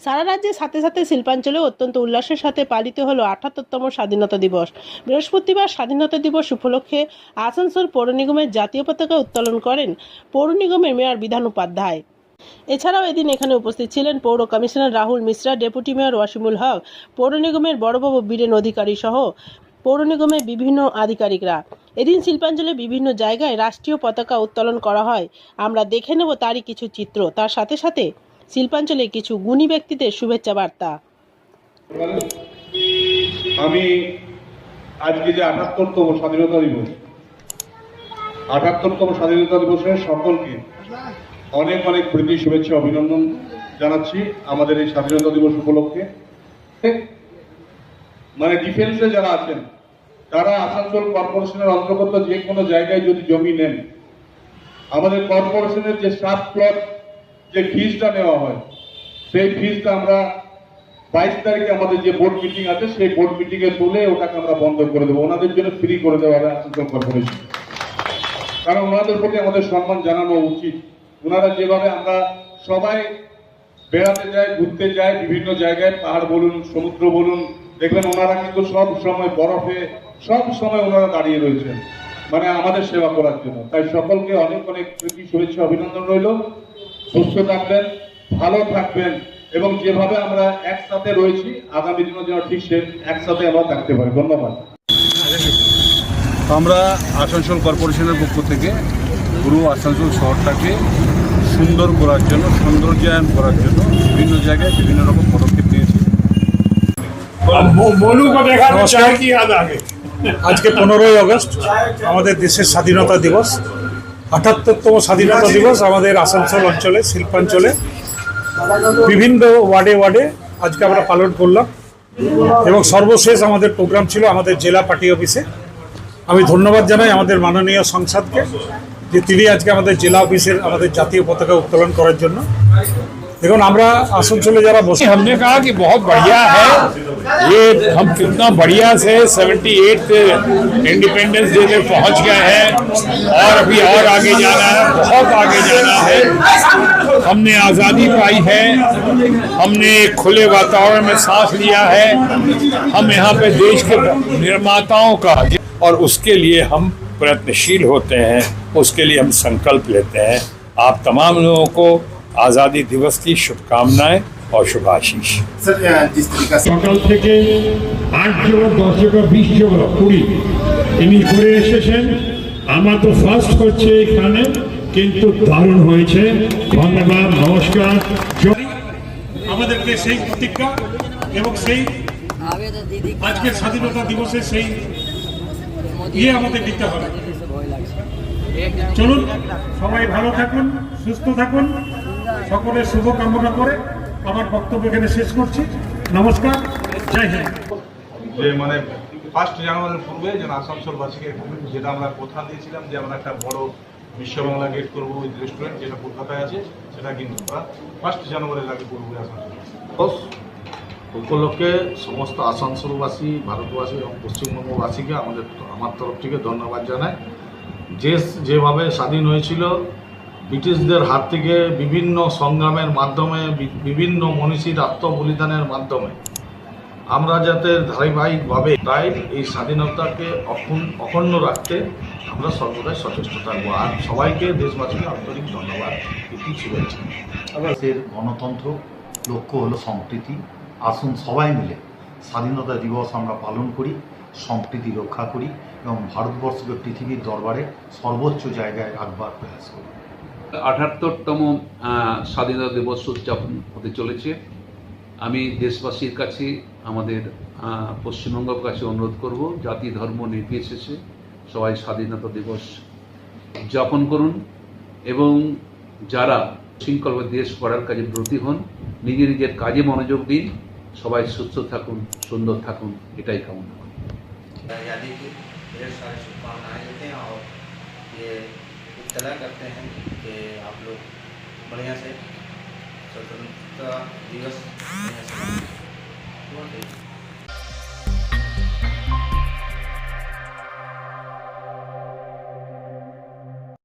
সারা রাজ্যের সাথে সাথে শিল্পাঞ্চলেও অত্যন্ত উল্লাসের সাথে পালিত হলো আঠাত্তরতম স্বাধীনতা দিবস। বৃহস্পতিবার স্বাধীনতা দিবস উপলক্ষে আসানসোল পৌর নিগমের জাতীয় পতাকা উত্তোলন করেন পৌর নিগমের মেয়র বিধান উপাধ্যায়। এছাড়াও এদিন এখানে উপস্থিত ছিলেন পৌর commissioner Rahul Mishra, deputy mayor Wasimul Haque, পৌর নিগমের বড়বাবু বীরেন অধিকারী সহ পৌর নিগমের বিভিন্ন আধিকারিকরা। এদিন শিল্পাঞ্চলে বিভিন্ন জায়গায় রাষ্ট্রীয় পতাকা উত্তোলন করা হয়। আমরা দেখে নেব তারই কিছু চিত্র। তার সাথে সাথে শিল্পাঞ্চলে কিছু গুণী ব্যক্তিদের শুভেচ্ছা বার্তা। আমি আজকে যে আঠাত্তরতম স্বাধীনতা দিবস, আঠাত্তরতম স্বাধীনতা দিবসে সকলকে অনেক অনেক প্রীতি, শুভেচ্ছা, অভিনন্দন জানাচ্ছি আমাদের এই স্বাধীনতা দিবস উপলক্ষে। মানে ডিফেন্সে যারা আছেন, তারা আসানসোল কর্পোরেশনের অন্তর্গত যে কোনো জায়গায় যদি জমি নেন, আমাদের কর্পোরেশনের যে সাত প্লট যে ফিজটা নেওয়া হয়, সেই ফিজটা আমরা বাইশ তারিখে আমাদের যে বোর্ড মিটিং আছে, সেই বোর্ড মিটিং এ তুলে ওটাকে আমরা বন্ধ করে দেবো। ওনাদের জন্য ফ্রি করে দেওয়া হবে আসানসোল কর্পোরেশন কারণ ওনাদের প্রতি আমাদের সম্মান জানানো উচিত। ওনারা যেভাবে আমরা সবাই বেড়াতে যাই, ঘুরতে যাই, বিভিন্ন জায়গায় পাহাড় বলুন, সমুদ্র বলুন, দেখবেন ওনারা কিন্তু সব সময় বরফে, সব সময় ওনারা দাঁড়িয়ে রয়েছেন। মানে আমাদের সেবা করার জন্য। তাই সকলকে অনেক অনেক শুভেচ্ছা, অভিনন্দন রইল। সুস্থ থাকবেন ভালো থাকবেন এবং যেভাবে আমরা একসাথে রয়েছি আগামী দিনও যেন ঠিক সে একসাথে আমরা থাকতে পারি। ধন্যবাদ। আমরা আসানসোল কর্পোরেশনের পক্ষ থেকে পুরো আসানসোল শহরটাকে সুন্দর করার জন্য সৌন্দর্যায়ন করার জন্য বিভিন্ন জায়গায় বিভিন্ন রকম পদক্ষেপ নিয়েছি। আজকে পনেরোই আগস্ট আমাদের দেশের স্বাধীনতা দিবস। আটাত্তরতম স্বাধীনতা দিবস আমাদের আসানসোল অঞ্চলে শিল্পাঞ্চলে। বিভিন্ন ওয়ার্ডে ওয়ার্ডে আজকে আমরা পালন করলাম। এবং সর্বশেষ আমাদের প্রোগ্রাম ছিল আমাদের জেলা পার্টি অফিসে। আমি ধন্যবাদ জানাই আমাদের মাননীয় সংসদকে যে তিনি আজকে আমাদের জেলা অফিসের আমাদের জাতীয় পতাকা উত্তোলন করার জন্য। देखो हमारा आसनसोल जरा बस। हमने कहा कि बहुत बढ़िया है। ये हम कितना बढ़िया से 78 इंडिपेंडेंस डे में पहुँच गए हैं और अभी और आगे जाना है, बहुत आगे जाना है। हमने आज़ादी पाई है, हमने खुले वातावरण में सांस लिया है। हम यहाँ पे देश के निर्माताओं का और उसके लिए हम प्रयत्नशील होते हैं, उसके लिए हम संकल्प लेते हैं। आप तमाम लोगों को आज़ादी दिवस की शुभकामनाएं और शुभाशीष सर जिस तरीका से সকাল থেকে আট জন দশ জন বিশ জন কুড়ি ইনি ঘুরে এসেছেন আমার তো ফার্স্ট হচ্ছে এখানে কিন্তু দারুণ হয়েছে ধন্যবাদ নমস্কার জয় আমাদেরকে সেই প্রতিজ্ঞা এবং সেই আজকের স্বাধীনতা দিবসে সেই ইয়ে আমাদের দিতে হবে চলুন সবাই ভালো থাকুন সুস্থ থাকুন সকলের শুভ কামনা করে আমার বক্তব্য এখানে শেষ করছি। নমস্কার জয় হিন্দ। যে মানে ফার্স্ট জানুয়ারির পূর্বে যেন আসানসোলবাসীকে যেটা আমরা কথা দিয়েছিলাম যে আমরা একটা বড় বিশ্ববাংলা গেট করব উইথ রেস্টুরেন্ট যেটা কলকাতায় আছে সেটা কিন্তু আমরা ফার্স্ট জানুয়ারির আগে করব আসানসোল। উপলক্ষে সমস্ত আসানসোলবাসী ভারতবাসী এবং পশ্চিমবঙ্গবাসীকে আমাদের আমার তরফ থেকে ধন্যবাদ জানাই। যে যেভাবে স্বাধীন হয়েছিল ব্রিটিশদের হাত থেকে বিভিন্ন সংগ্রামের মাধ্যমে, বিভিন্ন মনীষীর আত্মবলিদানের মাধ্যমে আমরা যাতে ধারাবাহিকভাবে তাই এই স্বাধীনতাকে অক্ষুণ্ণ রাখতে আমরা সর্বদাই সচেষ্ট থাকব। আর সবাইকে, দেশবাসীকে আন্তরিক ধন্যবাদ। প্রীতি শুভেচ্ছা দেশের গণতন্ত্র লক্ষ্য হলো সম্প্রীতি। আসুন সবাই মিলে স্বাধীনতা দিবস আমরা পালন করি, সম্প্রীতি রক্ষা করি এবং ভারতবর্ষকে পৃথিবীর দরবারে সর্বোচ্চ জায়গায় রাখবার প্রয়াস করি। আঠাত্তরতম স্বাধীনতা দিবস উদযাপন হতে চলেছে। আমি দেশবাসীর কাছে আমাদের পশ্চিমবঙ্গের কাছে অনুরোধ করব, জাতি, ধর্ম নির্বিশেষে সবাই স্বাধীনতা দিবস উদযাপন করুন এবং যারা শৃঙ্খল দেশ গড়ার কাজে ব্রতী হন নিজের নিজের কাজে মনোযোগ দিন, সবাই সুস্থ থাকুন, সুন্দর থাকুন, এটাই কামনা করি। तला करते हैं कि आप लोग बढ़िया से स्वतंत्रता दिवस बढ़िया से